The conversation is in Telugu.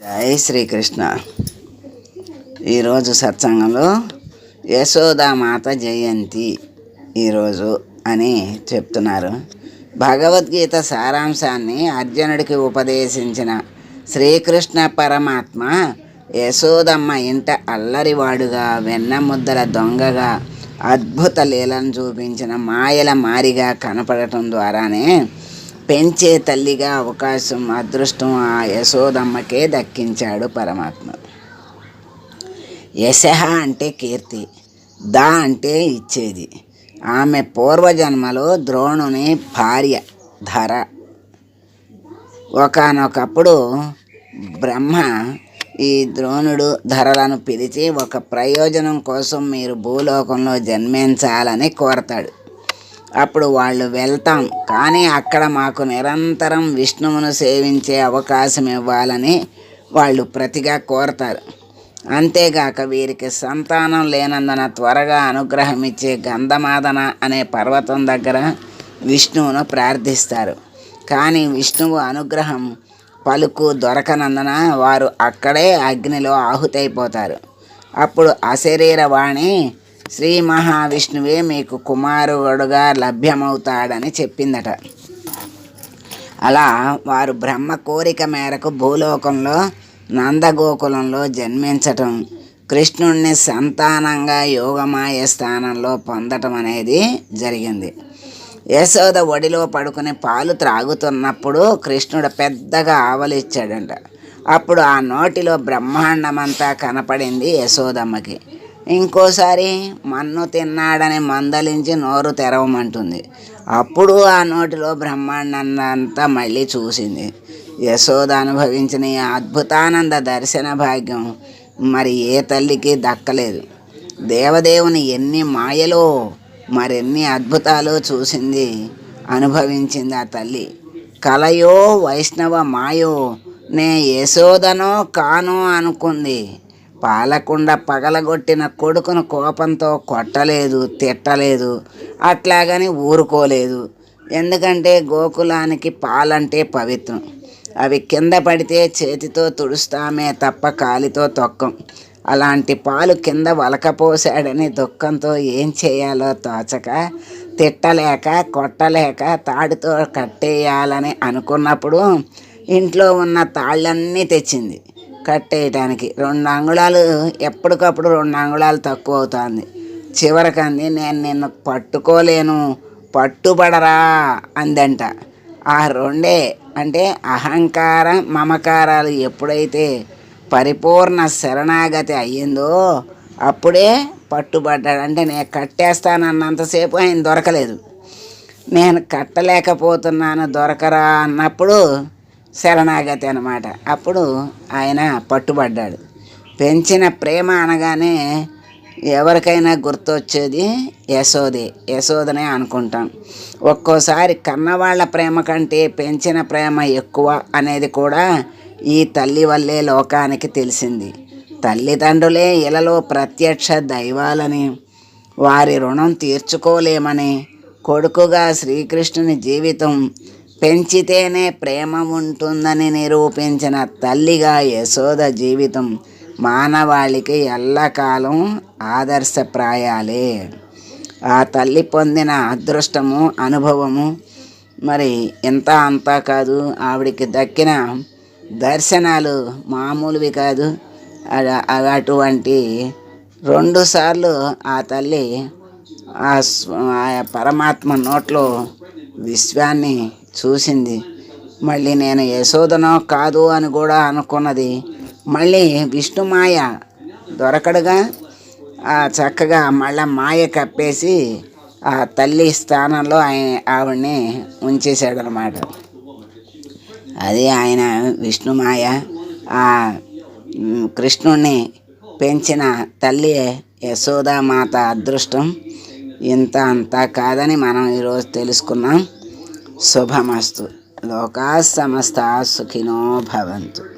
జై శ్రీకృష్ణ. ఈరోజు సత్సంగంలో యశోదామాత జయంతి ఈరోజు అని చెప్తున్నారు. భగవద్గీత సారాంశాన్ని అర్జునుడికి ఉపదేశించిన శ్రీకృష్ణ పరమాత్మ యశోదమ్మ ఇంట అల్లరివాడుగా వెన్నముద్దల దొంగగా అద్భుత లీలను చూపించిన మాయల మారిగా కనపడటం ద్వారానే పెంచే తల్లిగా అవకాశం అదృష్టం ఆ యశోదమ్మకే దక్కించాడు పరమాత్మ. యశ అంటే కీర్తి దా అంటే ఇచ్చేది. ఆమె పూర్వజన్మలో ద్రోణుని భార్య ధర. ఒకనొకప్పుడు బ్రహ్మ ఈ ద్రోణుడు ధరలను పిలిచి ఒక ప్రయోజనం కోసం మీరు భూలోకంలో జన్మించాలని కోరతాడు. అప్పుడు వాళ్ళు వెళ్తాం. కానీ అక్కడ మాకు నిరంతరం విష్ణువును సేవించే అవకాశం ఇవ్వాలని వాళ్ళు ప్రతిగా కోరతారు. అంతేగాక వీరికి సంతానం లేనందున త్వరగా అనుగ్రహం ఇచ్చే గంధమాదన అనే పర్వతం దగ్గర విష్ణువును ప్రార్థిస్తారు. కానీ విష్ణువు అనుగ్రహం పలుకు దొరకనందున వారు అక్కడే అగ్నిలో ఆహుతైపోతారు. అప్పుడు అశరీరవాణి శ్రీ మహావిష్ణువే మీకు కుమారుడుగా లభ్యమవుతాడని చెప్పిందట. అలా వారు బ్రహ్మ కోరిక మేరకు భూలోకంలో నందగోకులంలో జన్మించటం కృష్ణుణ్ణి సంతానంగా యోగమాయ స్థానంలో పొందటం అనేది జరిగింది. యశోద ఒడిలో పడుకుని పాలు త్రాగుతున్నప్పుడు కృష్ణుడు పెద్దగా ఆవలిచ్చాడంట. అప్పుడు ఆ నోటిలో బ్రహ్మాండమంతా కనపడింది యశోదమ్మకి. ఇంకోసారి మన్ను తిన్నాడని మందలించి నోరు తెరవమంటుంది. అప్పుడు ఆ నోటిలో బ్రహ్మాండంతా మళ్ళీ చూసింది. యశోద అనుభవించిన ఈ అద్భుతానంద దర్శన భాగ్యం మరి ఏ తల్లికి దక్కలేదు. దేవదేవుని ఎన్ని మాయలో మరెన్ని అద్భుతాలు చూసింది అనుభవించింది ఆ తల్లి. కలయో వైష్ణవ మాయో నే యశోదనో కానో అనుకుంది. పాలకుండ పగలగొట్టిన కొడుకును కోపంతో కొట్టలేదు తిట్టలేదు అట్లాగని ఊరుకోలేదు. ఎందుకంటే గోకులానికి పాలంటే పవిత్రం. అవి కింద పడితే చేతితో తుడుస్తామే తప్ప కాలితో తొక్కం. అలాంటి పాలు కింద వలకపోసాడని దుఃఖంతో ఏం చేయాలో తోచక తిట్టలేక కొట్టలేక తాడుతో కట్టేయాలని అనుకున్నప్పుడు ఇంట్లో ఉన్న తాళ్ళన్నీ తెచ్చింది. కట్టేయటానికి. రెండు అంగుళాలు ఎప్పటికప్పుడు రెండు అంగుళాలు తక్కువ అవుతుంది చివరికి అంది నేను నిన్ను పట్టుకోలేను పట్టుబడరా అందంట. ఆ రెండే అంటే అహంకారం మమకారాలు ఎప్పుడైతే పరిపూర్ణ శరణాగతి అయ్యిందో అప్పుడే పట్టుబడ్డాడు. అంటే నేను కట్టేస్తానన్నంతసేపు ఆయన దొరకలేదు. నేను కట్టలేకపోతున్నాను దొరకరా అన్నప్పుడు శరణాగతి అనమాట అప్పుడు ఆయన పట్టుబడ్డాడు. పెంచిన ప్రేమ అనగానే ఎవరికైనా గుర్తొచ్చేది యశోదే. యశోదనే అనుకుంటాం. ఒక్కోసారి కన్నవాళ్ళ ప్రేమ కంటే పెంచిన ప్రేమ ఎక్కువ అనేది కూడా ఈ తల్లి వల్లే లోకానికి తెలిసింది. తల్లిదండ్రులే ఇలలో ప్రత్యక్ష దైవాలని వారి రుణం తీర్చుకోలేమని కొడుకుగా శ్రీకృష్ణుని జీవితం పెంచితేనే ప్రేమ ఉంటుందని నిరూపించిన తల్లిగా యశోద జీవితం మానవాళికి ఎల్లకాలం ఆదర్శప్రాయాలే. ఆ తల్లి పొందిన అదృష్టము అనుభవము మరి ఇంత అంతా కాదు. ఆవిడికి దక్కిన దర్శనాలు మామూలువి కాదు. అ- అటువంటి రెండుసార్లు ఆ తల్లి ఆ ఆ పరమాత్మ నోట్లో విశ్వాన్ని చూసింది. మళ్ళీ నేను యశోదనో కాదు అని కూడా అనుకున్నది. మళ్ళీ విష్ణుమాయ దొరకడుగా. ఆ చక్కగా మళ్ళా మాయ కప్పేసి ఆ తల్లి స్థానంలో ఆయన ఆవిడ్ని ఉంచేశాడనమాట అది ఆయన విష్ణుమాయ ఆ కృష్ణుణ్ణి పెంచిన తల్లి యశోదామాత అదృష్టం. ఇంత అంతా కాదని మనం ఈరోజు తెలుసుకున్నాం. శుభమస్తు. లోకా సమస్త సుఖినో భవంతు.